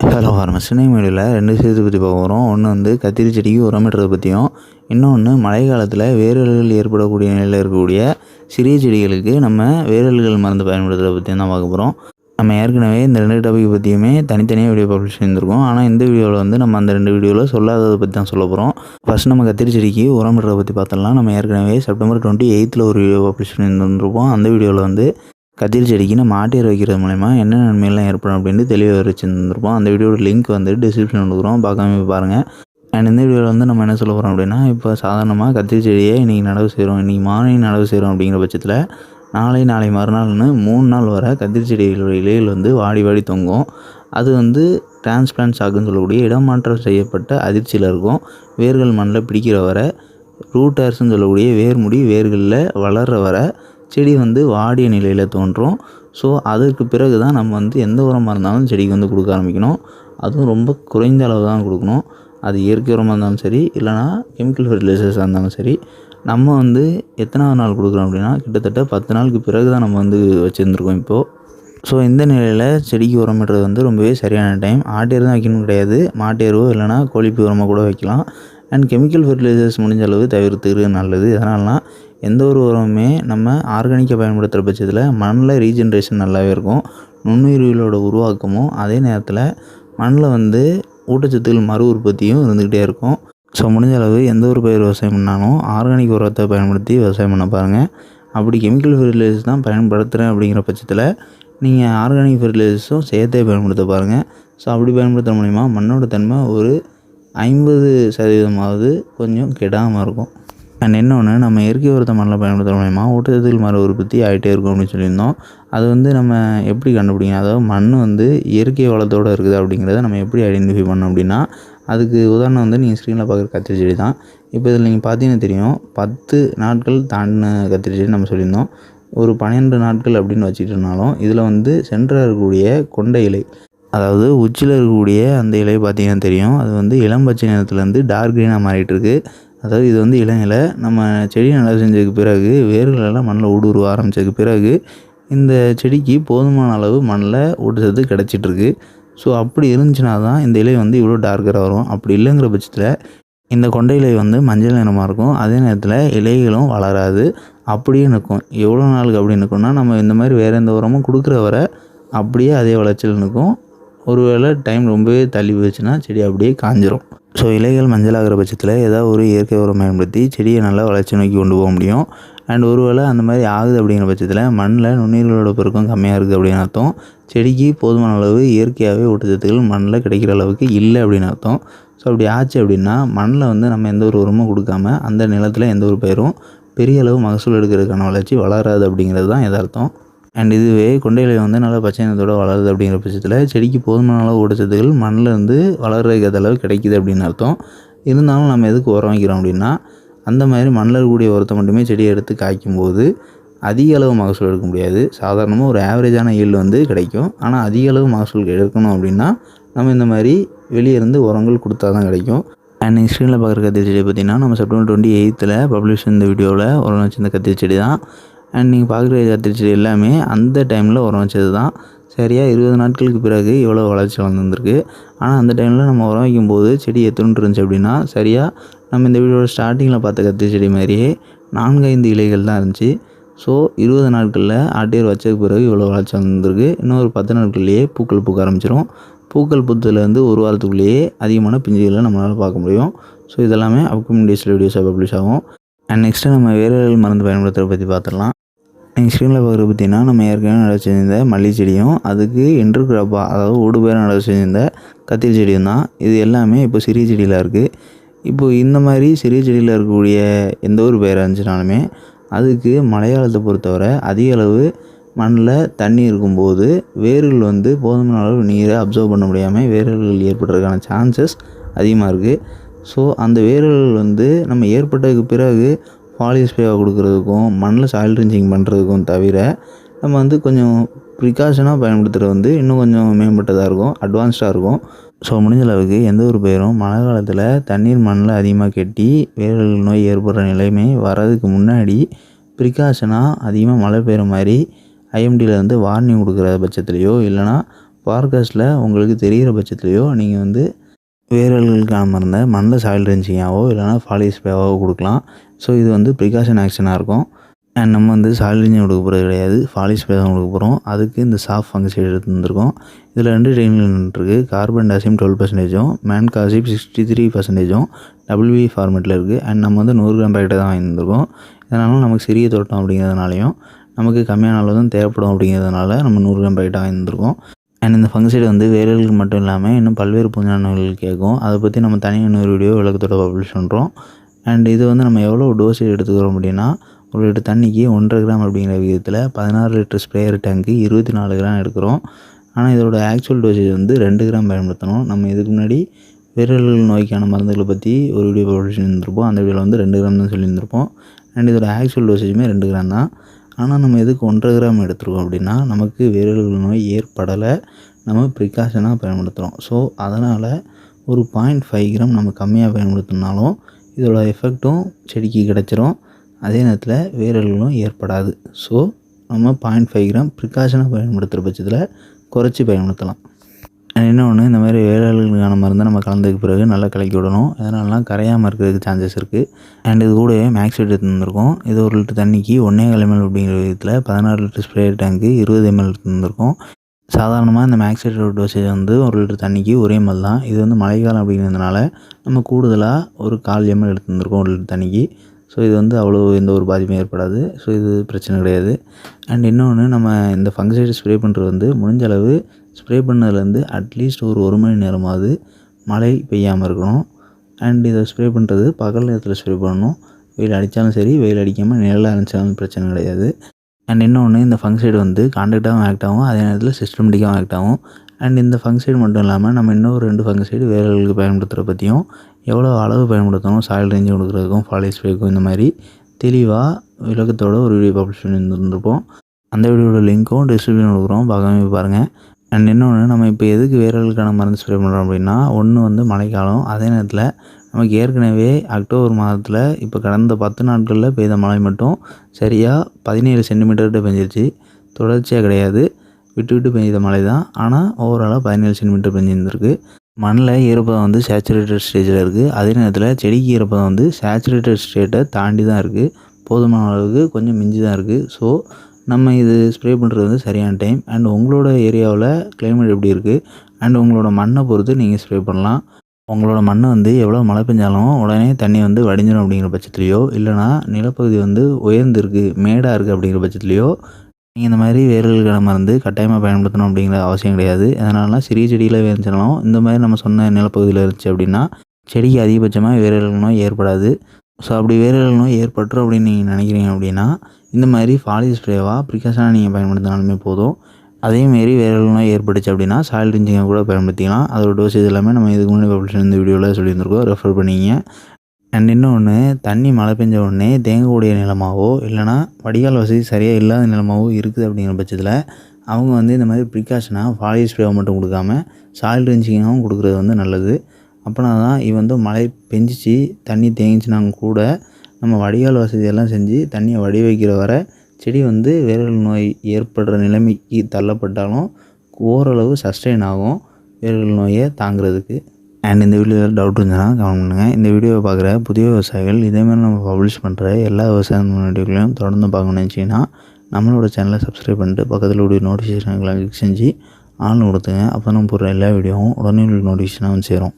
Hello ஃபார்மஸ் சின்ன மீடியில் ரெண்டு விஷயத்தை பற்றி பார்க்க போகிறோம் ஒன்று வந்து கத்திரி செடிக்கு உரமிடுறதை பற்றியும் இன்னொன்று மழை காலத்தில் வேரல்கள் ஏற்படக்கூடிய நிலையில் இருக்கக்கூடிய சிறிய செடிகளுக்கு நம்ம வேரல்கள் மருந்து பயன்படுத்துகிறத பற்றியும் தான் பார்க்க போகிறோம் நம்ம ஏற்கனவே இந்த ரெண்டு டாபிக் பற்றியுமே தனித்தனியாக வீடியோ பப்ளிஷ் செஞ்சுருக்கோம் ஆனால் இந்த வீடியோவில் வந்து நம்ம அந்த ரெண்டு வீடியோவில் சொல்லாததை பற்றி தான் சொல்ல போகிறோம் ஃபஸ்ட் நம்ம கத்திரி செடிக்கு உரமிடுறதை பற்றி பார்த்தோம்னா நம்ம ஏற்கனவே செப்டம்பர் டுவெண்ட்டி எயித்தில் ஒரு வீடியோ பப்ளிஷ் பண்ணியிருந்துருப்போம் அந்த வீடியோவில் வந்து கதிர் செடிக்கு நம்ம ஆட்டியர் வைக்கிறது மூலயமா என்ன நன்மையெல்லாம் ஏற்படும் அப்படின்னு தெளிவாக வச்சுருந்துருப்போம் அந்த வீடியோட லிங்க் வந்து டிஸ்கிரிப்ஷன் கொடுக்குறோம். பார்க்காம பாருங்கள் அண்ட் இந்த வீடியோவில் வந்து நம்ம என்ன சொல்ல போகிறோம் அப்படின்னா இப்போ சாதாரணமாக கத்திரி செடியை இன்றைக்கி நடவு செய்கிறோம் இன்றைக்கி மார்னிங் நடவு செய்கிறோம் அப்படிங்கிற பட்சத்தில் நாளை நாளை மறுநாள்னு மூணு நாள் வர கத்திரி செடிகளோட இலைகள் வந்து வாடி வாடி தொங்கும். அது வந்து டிரான்ஸ்பிளான்ஸ் சாக்குன்னு சொல்லக்கூடிய இடமாற்றம் செய்யப்பட்ட அதிர்ச்சியில் இருக்கும். வேர்கள் மண்ணில் பிடிக்கிற வர ரூட்டர்ஸ்ன்னு சொல்லக்கூடிய வேர்முடி வேர்களில் வளர்கிற வர செடி வந்து வாடிய நிலையில் தோன்றும். ஸோ அதற்கு பிறகு தான் நம்ம வந்து எந்த உரமாக இருந்தாலும் செடிக்கு வந்து கொடுக்க ஆரம்பிக்கணும். அதுவும் ரொம்ப குறைந்த அளவு தான் கொடுக்கணும். அது இயற்கை உரமாக இருந்தாலும் சரி இல்லைனா கெமிக்கல் ஃபெர்டிலைசர்ஸாக இருந்தாலும் சரி நம்ம வந்து எத்தனாவது நாள் கொடுக்குறோம் அப்படின்னா கிட்டத்தட்ட பத்து நாளுக்கு பிறகு தான் நம்ம வந்து வச்சுருந்துருக்கோம் இப்போது ஸோ இந்த நிலையில் செடிக்கு உரமிடுறது வந்து ரொம்பவே சரியான டைம் ஆட்டேர் தான் வைக்கணும் கிடையாது. மாட்டேரோ இல்லைனா கோழிப்பி உரமாக கூட வைக்கலாம். அண்ட் கெமிக்கல் ஃபெர்டிலைசர்ஸ் முடிஞ்ச அளவு தவிர்த்துக்கிறது நல்லது. அதனாலலாம் எந்த ஒரு உரமுமே நம்ம ஆர்கானிக்கை பயன்படுத்துகிற பட்சத்தில் மண்ணில் ரீஜென்ரேஷன் நல்லாவே இருக்கும். நுண்ணுயிரிகளோட உருவாக்கமும் அதே நேரத்தில் மண்ணில் வந்து ஊட்டச்சத்துக்கள் மறு உற்பத்தியும் இருந்துக்கிட்டே இருக்கும். ஸோ முடிஞ்ச அளவு எந்த ஒரு பயிர் விவசாயம் பண்ணாலும் ஆர்கானிக் உரத்தை பயன்படுத்தி விவசாயம் பண்ண பாருங்கள் அப்படி கெமிக்கல் ஃபெர்டிலைசர்ஸ் தான் பயன்படுத்துகிறேன் அப்படிங்கிற பட்சத்தில் நீங்கள் ஆர்கானிக் ஃபெர்டிலைசர்ஸும் சேர்த்தே பயன்படுத்த பாருங்கள் ஸோ அப்படி பயன்படுத்துகிற மூலிமா மண்ணோட தன்மை ஒரு ஐம்பது சதவீதமாவது கொஞ்சம் கெடாமல் இருக்கும். அண்ட் இன்னொன்று நம்ம இயற்கை உரத்தை மண்ணில் பயன்படுத்துகிற மூலிமா ஊட்டச்சத்துக்கள் மறு உற்பத்தி ஆகிட்டே இருக்கும் அப்படின்னு சொல்லியிருந்தோம். அது வந்து நம்ம எப்படி கண்டுபிடிக்கணும்? அதாவது மண் வந்து இயற்கை வளத்தோடு இருக்குது அப்படிங்கிறத நம்ம எப்படி ஐடென்டிஃபை பண்ணோம் அப்படின்னா அதுக்கு உதாரணம் வந்து நீங்கள் ஸ்க்ரீனில் பார்க்குற கத்திரி செடி தான். இப்போ இதில் நீங்கள் பார்த்தீங்கன்னா தெரியும் பத்து நாட்கள் தாண்டின கத்திரி செடி நம்ம சொல்லியிருந்தோம். ஒரு பன்னெண்டு நாட்கள் அப்படின்னு வச்சுக்கிட்டனாலும் இதில் வந்து சென்டராக இருக்கக்கூடிய கொண்டை இலை அதாவது உச்சியில் இருக்கக்கூடிய அந்த இலை பார்த்தீங்கன்னா தெரியும். அது வந்து இளம் பச்சை நிறத்துலேருந்து டார்க் க்ரீனாக மாறிட்டு இருக்குது அதாவது இது வந்து இளநிலை. நம்ம செடி நடவு செஞ்சதுக்கு பிறகு வேர்களெல்லாம் மண்ணில் ஊடுருவ ஆரம்பித்ததுக்கு பிறகு இந்த செடிக்கு போதுமான அளவு மண்ணில் ஊட்டச்சத்து கிடச்சிட்ருக்கு. ஸோ அப்படி இருந்துச்சுன்னா தான் இந்த இலை வந்து இவ்வளோ டார்க்கராக வரும். அப்படி இல்லைங்கிற பட்சத்தில் இந்த கொண்டை இலை வந்து மஞ்சள் நிறமாக இருக்கும். அதே நேரத்தில் இலைகளும் வளராது. அப்படியே நிற்கும். எவ்வளோ நாளுக்கு அப்படி நிற்கும்னா நம்ம இந்த மாதிரி வேறு எந்த உரமும் கொடுக்குற வர அப்படியே அதே விளைச்சல் நிற்கும். ஒருவேளை டைம் ரொம்பவே தள்ளி போச்சுன்னா செடி அப்படியே காஞ்சிரும். ஸோ இலைகள் மஞ்சளாகிற பட்சத்தில் ஏதாவது ஒரு இயற்கை உரம் பயன்படுத்தி செடியை நல்லா வளர்ச்சி நோக்கி கொண்டு போக முடியும். அண்ட் ஒருவேளை அந்த மாதிரி ஆகுது அப்படிங்கிற பட்சத்தில் மண்ணில் நுண்ணுயிர்களோட பெருக்கம் கம்மியாக இருக்குது அப்படின்னு அர்த்தம். செடிக்கு போதுமான அளவு இயற்கையாகவே ஊட்டச்சத்துக்கள் மண்ணில் கிடைக்கிற அளவுக்கு இல்லை அப்படின்னு அர்த்தம். ஸோ அப்படி ஆச்சு அப்படின்னா மண்ணில் வந்து நம்ம எந்த ஒரு உரமும் கொடுக்காம அந்த நிலத்தில் எந்த ஒரு பயிரும் பெரிய அளவு மகசூல் எடுக்கிறதுக்கான வளர்ச்சி வளராது அப்படிங்கிறது தான் எதார்த்தம் அண்ட் இதுவே கொண்டையிலை வந்து நல்லா பச்சை நிறத்தோட வளருது அப்படிங்கிற பட்சத்தில் செடிக்கு போதுமான அளவு ஊட்டச்சத்துக்கள் மண்ணில் இருந்து வளர்றதுக்கு அளவு கிடைக்கிது அப்படின்னு அர்த்தம். இருந்தாலும் நம்ம எதுக்கு உரம் வைக்கிறோம் அப்படின்னா அந்த மாதிரி மண்ணில் இருக்கக்கூடிய உரத்தை மட்டுமே செடியை எடுத்து காய்க்கும் போது அதிக அளவு மகசூல் எடுக்க முடியாது. சாதாரணமாக ஒரு ஆவரேஜான ஈல்டு வந்து கிடைக்கும். ஆனால் அதிக அளவு மகசூல் எடுக்கணும் அப்படின்னா நம்ம இந்த மாதிரி வெளியே இருந்து உரங்கள் கொடுத்தா தான் கிடைக்கும். அண்ட் நீங்கள் ஸ்க்ரீனில் பார்க்குற கத்திரி செடி பார்த்திங்கன்னா நம்ம செப்டம்பர் டுவெண்ட்டி எயித்தில் பப்ளிஷ் இந்த வீடியோவில் உரம் வச்சிருந்த கத்திரி செடி தான் அண்ட் நீங்கள் பார்க்குற கத்திரி செடி எல்லாமே அந்த டைமில் உரம் வச்சது தான் சரியாக இருபது நாட்களுக்கு பிறகு இவ்வளோ வளர்ச்சி வளர்ந்துருக்கு ஆனால் அந்த டைமில் நம்ம உரம் வைக்கும்போது செடி எத்தனை இருந்துச்சு அப்படின்னா சரியாக நம்ம இந்த வீடியோட ஸ்டார்டிங்கில் பார்த்த கத்திரி செடி மாதிரியே நான்கு ஐந்து இலைகள் தான் இருந்துச்சு. ஸோ இருபது நாட்களில் ஆட்டியர் வச்சதுக்கு பிறகு இவ்வளோ வளர்ச்சி வந்திருக்கு இன்னும் ஒரு பத்து நாட்கள்லேயே பூக்கள் பூக்க ஆரம்பிச்சிடும் பூக்கள் பூத்ததுலேருந்து ஒரு வாரத்துக்குள்ளேயே அதிகமான பிஞ்சுகளை நம்மளால் பார்க்க முடியும். ஸோ இதெல்லாமே அப்கமிங் டேஸில் வீடியோஸாக பப்ளிஷ் ஆகும். அண்ட் நெக்ஸ்ட்டு நம்ம வேலைகள் மருந்து பயன்படுத்துகிறத பற்றி பார்த்துடலாம். நீங்கள் ஸ்க்ரீனில் பார்க்குறது பார்த்தீங்கன்னா நம்ம ஏற்கனவே நட செஞ்சிருந்த மல்லி செடியும் அதுக்கு இன்ட்ரு அதாவது ஓடு பேர் நட செஞ்சிருந்த கத்திரி செடியும் தான். இது எல்லாமே இப்போ சிறிய செடியில் இருக்குது இப்போது இந்த மாதிரி சிறிய செடியில் இருக்கக்கூடிய எந்த ஒரு பயிராக இருந்துச்சுனாலுமே அதுக்கு மழைக்காலத்தை பொறுத்தவரை அதிக அளவு மண்ணில் தண்ணி இருக்கும்போது வேர்கள் வந்து போதுமான அளவு நீரை அப்சர்வ் பண்ண முடியாமல் வேர்கள் ஏற்படுறதுக்கான சான்சஸ் அதிகமாக இருக்குது ஸோ அந்த வேர்கள் வந்து நம்ம ஏற்பட்டதுக்கு பிறகு பாலிஸ்பேவை கொடுக்குறதுக்கும் மண்ணில் சாயில் ரிஞ்சிங் பண்ணுறதுக்கும் தவிர நம்ம வந்து கொஞ்சம் ப்ரிகாஷனாக பயன்படுத்துகிறது வந்து இன்னும் கொஞ்சம் மேம்பட்டதாக இருக்கும் அட்வான்ஸ்டாக இருக்கும். ஸோ முடிஞ்ச அளவுக்கு எந்த ஒரு பயிரும் மழை காலத்தில் தண்ணீர் மண்ணில் அதிகமாக கெட்டி வேர்கள் நோய் ஏற்படுற நிலைமை வர்றதுக்கு முன்னாடி ப்ரிகாஷனாக அதிகமாக மழை பெய்கிற மாதிரி ஐஎம்டியில் வந்து வார்னிங் கொடுக்குற பட்சத்துலேயோ இல்லைனா பாட்காஸ்ட்டில் உங்களுக்கு தெரிகிற பட்சத்துலையோ நீங்கள் வந்து வேரல்களுக்கான மருந்தை மண்ணில் சாயில் ரெஞ்சிங்காவோ இல்லைனா ஃபாலிஸ் பேவாவோ கொடுக்கலாம். ஸோ இது வந்து ப்ரிகாஷன் ஆக்ஷனாக இருக்கும். அண்ட் நம்ம வந்து சாயில் கொடுக்க போகிறது கிடையாது. ஃபாலிஸ் பேவாக கொடுக்க போகிறோம் அதுக்கு இந்த சாஃப் ஃபங்கசைடு எடுத்து வந்திருக்கோம் இதில் ரெண்டு ட்ரெயினில் இருக்குது கார்பன் டாசியம் டுவெல் பர்சன்டேஜும் மேன் காசிப் சிக்ஸ்டி த்ரீ பர்சன்டேஜும் டபிள்யூவி ஃபார்மேட்டில் இருக்குது அண்ட் நம்ம வந்து நூறு கிராம் பேக்கெட்டை தான் வாங்கியிருந்திருக்கோம் இதனால நமக்கு சிறிய தோட்டம் அப்படிங்கிறதுனாலையும் நமக்கு கம்மியான அளவு தான் தேவைப்படும் அப்படிங்கிறதுனால நம்ம நூறு கிராம் பேக்கெட்டாக வாங்கியிருந்திருக்கோம் அண்ட் இந்த ஃபங்கசைடு வந்து வேரலுக்கு மட்டும் இல்லாமல் இன்னும் பல்வேறு பூஞ்சானங்கள் கேட்கும். அதை பற்றி நம்ம தனியாக இன்னொரு வீடியோ விளக்கத்தோட பப்ளிஷ் பண்ணுறோம் அண்ட் இது வந்து நம்ம எவ்வளோ டோசேஜ் எடுத்துக்கிறோம் அப்படின்னா ஒரு லிட்டர் தண்ணிக்கு ஒன்றரை கிராம் அப்படிங்கிற விதத்தில் பதினாறு லிட்டர் ஸ்ப்ரேயர் டேங்க்கு இருபத்தி நாலு கிராம் எடுக்கிறோம். ஆனால் இதோட ஆக்சுவல் டோசேஜ் வந்து ரெண்டு கிராம் பயன்படுத்தணும். நம்ம இதுக்கு முன்னாடி விரல்கள் நோய்க்கான மருந்துகளை பற்றி ஒரு வீடியோ பப்ளிஷ் பண்ணியிருந்திருப்போம். அந்த வீடியோவில் வந்து ரெண்டு கிராம் தான் சொல்லியிருந்திருப்போம். அண்ட் இதோட ஆக்சுவல் டோசேஜுமே ரெண்டு கிராம் தான். ஆனால் நம்ம எதுக்கு ஒன்றரை கிராம் எடுத்துருக்கோம் அப்படின்னா நமக்கு விரல்கள் நோய் ஏற்படலை. நம்ம ப்ரிகாஷனாக பயன்படுத்துகிறோம் ஸோ அதனால் ஒரு பாயிண்ட் ஃபைவ் கிராம் நம்ம கம்மியாக பயன்படுத்தினாலும் இதோட எஃபெக்ட்டும் செடிக்கு கிடச்சிரும். அதே நேரத்தில் வேரல்களும் ஏற்படாது. ஸோ நம்ம பாயிண்ட் ஃபைவ் கிராம் ப்ரிகாஷனாக பயன்படுத்துகிற பட்சத்தில் குறைச்சி பயன்படுத்தலாம். இன்னொன்று இந்த மாதிரி வேலைகளுக்கான மருந்தை நம்ம கலந்ததுக்கு பிறகு நல்லா கலக்கி விடணும். இதனாலலாம் கரையாமல் இருக்கிறதுக்கு சான்சஸ் இருக்குது அண்ட் இது கூடவே மேக்ஸ் எடுத்து வந்திருக்கோம் இது ஒரு லிட்டர் தண்ணிக்கு ஒன்றே கால் எம்எல் அப்படிங்கிற விதத்தில் பதினாறு லிட்டர் ஸ்ப்ரே டேங்க்கு இருபது எம்எல் எடுத்து வந்திருக்கோம் சாதாரணமாக இந்த மேக்ஸேட்டோட டோசேஜ் வந்து ஒரு லிட்டர் தண்ணிக்கு ஒரே எம்எல் தான். இது வந்து மழைக்காலம் அப்படிங்கிறதுனால நம்ம கூடுதலாக ஒரு கால் எம்எல் எடுத்து வந்திருக்கோம் ஒரு லிட்டர் தண்ணிக்கு. ஸோ இது வந்து அவ்வளோ எந்த ஒரு பாதிப்பும் ஏற்படாது. ஸோ இது பிரச்சனை கிடையாது. அண்ட் இன்னொன்று நம்ம இந்த ஃபங்கசைடு ஸ்ப்ரே பண்ணுறது வந்து முடிஞ்ச அளவு ஸ்ப்ரே பண்ணதுலேருந்து அட்லீஸ்ட் ஒரு ஒரு மணி நேரமாவது மழை பெய்யாமல் இருக்கணும். அண்ட் இதை ஸ்ப்ரே பண்ணுறது பகல் நேரத்தில் ஸ்ப்ரே பண்ணணும். வெயில் அடித்தாலும் சரி வெயில் அடிக்காமல் நிழலாக இருந்துச்சாலும் பிரச்சனை கிடையாது. அண்ட் இன்னொன்று இந்த ஃபங்க்சைடு வந்து கான்டாக்டாகவும் ஆக்ட் ஆகும். அதே நேரத்தில் சிஸ்டமெட்டிக்காகவும் ஆக்ட் ஆகும். அண்ட் இந்த ஃபங்க்சைடு மட்டும் இல்லாமல் நம்ம இன்னும் ரெண்டு ஃபங்க்சைடு வேலைகளுக்கு பயன்படுத்துகிற பற்றியும் எவ்வளோ அளவு பயன்படுத்தணும் சாயில் ரேஞ்சு கொடுக்குறதுக்கும் ஃபாலிஸ் ஸ்ப்ரேக்கும் இந்த மாதிரி தெளிவாக விளக்கத்தோட ஒரு வீடியோ பப்ளிஷ் பண்ணி இருந்திருப்போம் அந்த வீடியோட லிங்க்கும் டிஸ்கிரிப்ஷன் கொடுக்குறோம். பார்க்காம பாருங்கள் அண்ட் இன்னொன்று நம்ம இப்போ எதுக்கு வேர்களுக்கான மருந்து ஸ்ப்ரே பண்ணுறோம் அப்படின்னா ஒன்று வந்து மழைக்காலம். அதே நேரத்தில் நமக்கு ஏற்கனவே அக்டோபர் மாதத்தில் இப்போ கடந்த பத்து நாட்களில் பெய்த மழை மட்டும் சரியாக பதினேழு சென்டிமீட்டர்கிட்ட பெஞ்சிருச்சு. தொடர்ச்சியாக கிடையாது. விட்டு விட்டு பெய்த மழை தான் ஆனால் ஓவராலாக பதினேழு சென்டிமீட்டர் பெஞ்சிருந்துருக்கு. மண்ணில் ஈரப்பதம் வந்து சேச்சுரேட்டட் ஸ்டேஜில் இருக்குது அதே நேரத்தில் செடிக்கு ஈரப்பதம் வந்து சேச்சுரேட்டட் ஸ்டேட்டை தாண்டி தான் இருக்குது போதுமான அளவுக்கு கொஞ்சம் மிஞ்சி தான் இருக்குது ஸோ நம்ம இது ஸ்ப்ரே பண்ணுறது வந்து சரியான டைம் அண்ட் உங்களோட ஏரியாவில் கிளைமேட் எப்படி இருக்குது அண்ட் உங்களோட மண்ணை பொறுத்து நீங்கள் ஸ்ப்ரே பண்ணலாம். உங்களோட மண்ணை வந்து எவ்வளோ மழை பெஞ்சாலும் உடனே தண்ணி வந்து வடிஞ்சிடும் அப்படிங்கிற பட்சத்துலையோ இல்லைனா நிலப்பகுதி வந்து உயர்ந்திருக்கு மேடாக இருக்குது அப்படிங்கிற பட்சத்துலையோ நீங்கள் இந்த மாதிரி வேர்களுக்கான மருந்து கட்டாயமாக பயன்படுத்தணும் அப்படிங்கிற அவசியம் கிடையாது. அதனாலலாம் சிறிய செடியில் வேர்ந்துச்சாலும் இந்த மாதிரி நம்ம சொன்ன நிலப்பகுதியில் இருந்துச்சு அப்படின்னா செடிக்கு அதிகபட்சமாக வேர்கள் ஏற்படாது. ஸோ அப்படி வேர்கள் நோய் ஏற்பட்டுரும் அப்படின்னு நீங்கள் நினைக்கிறீங்க அப்படின்னா இந்த மாதிரி ஃபாலிஸ் ஸ்ப்ரேவாக ப்ரிகாஷனாக நீங்கள் பயன்படுத்தினாலுமே போதும். அதேமாரி வேறு நோய் ஏற்பட்டுச்சு அப்படின்னா சாயில் ரிஞ்சிங்கை கூட பயன்படுத்திக்கலாம். அதோட டோசேஜ் எல்லாமே நம்ம இதுக்கு முன்னாடி பப்ளிஷன் இந்த வீடியோவில் சொல்லியிருந்திருக்கோம். ரெஃபர் பண்ணிங்க. அண்ட் இன்னொன்று தண்ணி மழை பெஞ்ச உடனே தேங்கக்கூடிய நிலமாவோ இல்லைனா வடிகால் வசதி சரியாக இல்லாத நிலமாவோ இருக்குது அப்படிங்கிற பட்சத்தில் அவங்க வந்து இந்த மாதிரி ப்ரிகாஷனாக ஃபாலிஸ் ஸ்ப்ரேவை மட்டும் கொடுக்காம சாயில் ரிஞ்சிங்காகவும் கொடுக்குறது வந்து நல்லது. அப்படின்னா தான் இது வந்து மழை பெஞ்சிச்சு தண்ணி தேங்கிச்சுனாங்க கூட நம்ம வடிகால் வசதியெல்லாம் செஞ்சு தண்ணியை வடி வைக்கிற வரை செடி வந்து வேர்கள் நோய் ஏற்படுற நிலைமைக்கு தள்ளப்பட்டாலும் ஓரளவு சஸ்டெயின் ஆகும் வேர்கள் நோயை தாங்கிறதுக்கு. அண்ட் இந்த வீடியோவில் டவுட் இருந்ததுன்னா கவனம் பண்ணுங்கள் இந்த வீடியோவை பார்க்குற புதிய விவசாயிகள் இதேமாதிரி நம்ம பப்ளிஷ் பண்ணுற எல்லா விவசாய முன்னாடிகளையும் தொடர்ந்து பார்க்கணும்னு நினச்சிங்கன்னா நம்மளோட சேனலை சப்ஸ்கிரைப் பண்ணிட்டு பக்கத்தில் உடைய நோட்டிஃபிகேஷன்களை கிளிக் செஞ்சு ஆன் கொடுத்துங்க. அப்போ நம்ம போடுற எல்லா வீடியோவும் உடனே நோட்டிஃபிகேஷனாக வந்து சேரும்.